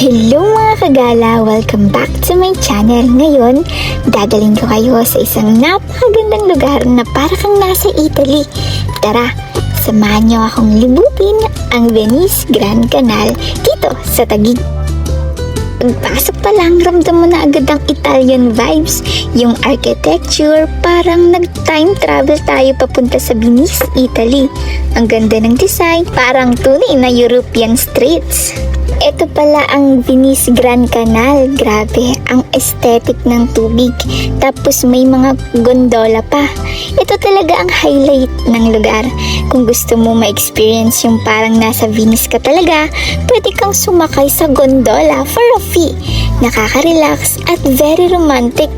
Hello mga kagala! Welcome back to my channel. Ngayon, dadaling ko kayo sa isang napakagandang lugar na para kang nasa Italy. Tara, samahan niyo akong libutin ang Venice Grand Canal dito sa Taguig. Pagpasok pa lang, ramdam mo na agad ang Italian vibes. Yung architecture, parang nag-time travel tayo papunta sa Venice, Italy. Ang ganda ng design, parang tunay na European streets. Ito pala ang Venice Grand Canal. Grabe, ang aesthetic ng tubig. Tapos may mga gondola pa. Ito talaga ang highlight ng lugar. Kung gusto mo ma-experience yung parang nasa Venice ka talaga, pwede kang sumakay sa gondola for a fee. Nakaka-relax at very romantic.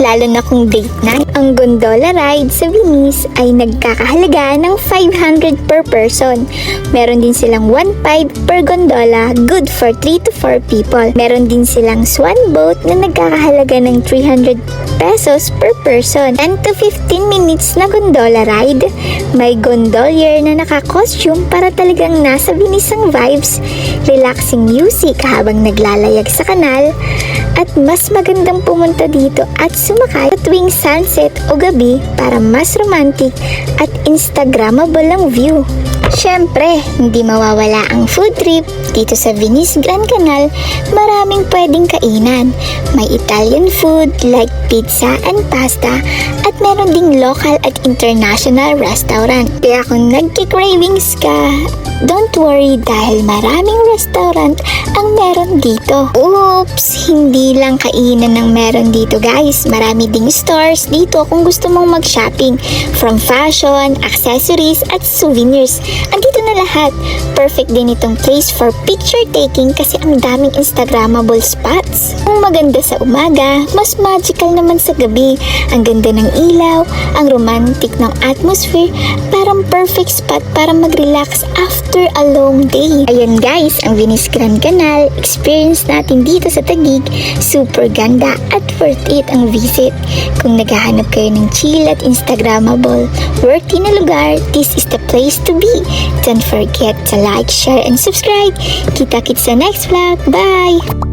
Lalo na kung date night. Ang gondola ride sa Venice ay nagkakahalaga ng 500 per person. Meron din silang 1.5 per gondola, good for 3 to 4 people. Meron din silang swan boat na nagkakahalaga ng 300 pesos per person. 10 to 15 minutes na gondola ride. May gondolier na naka-costume para talagang nasa Venice ang vibes. Relaxing music habang naglalayag sa kanal. At mas magandang pumunta dito at sumakay tuwing sunset o gabi para mas romantic at instagrammable ang view. Siyempre, hindi mawawala ang food trip dito sa Venice Grand Canal. Maraming pwedeng kainan. May Italian food like pizza and pasta at meron ding local at international restaurant. Kaya kung nagki-cravings ka, don't worry dahil maraming restaurant ang meron dito. Oops! Hindi lang kainan ang meron dito guys. Marami ding stores dito kung gusto mong mag-shopping. From fashion, accessories, at souvenirs. Na lahat. Perfect din itong place for picture taking kasi ang daming Instagrammable spots. Kung maganda sa umaga, mas magical naman sa gabi. Ang ganda ng ilaw, ang romantic ng atmosphere, parang perfect spot para mag-relax after a long day. Ayan guys, ang Venice Grand Canal, experience natin dito sa Taguig, super ganda at worth it ang visit. Kung naghahanap kayo ng chill at Instagrammable, worthy na lugar, this is the place to be. Don't forget to like, share, and subscribe. Kita-kits sa next vlog. Bye!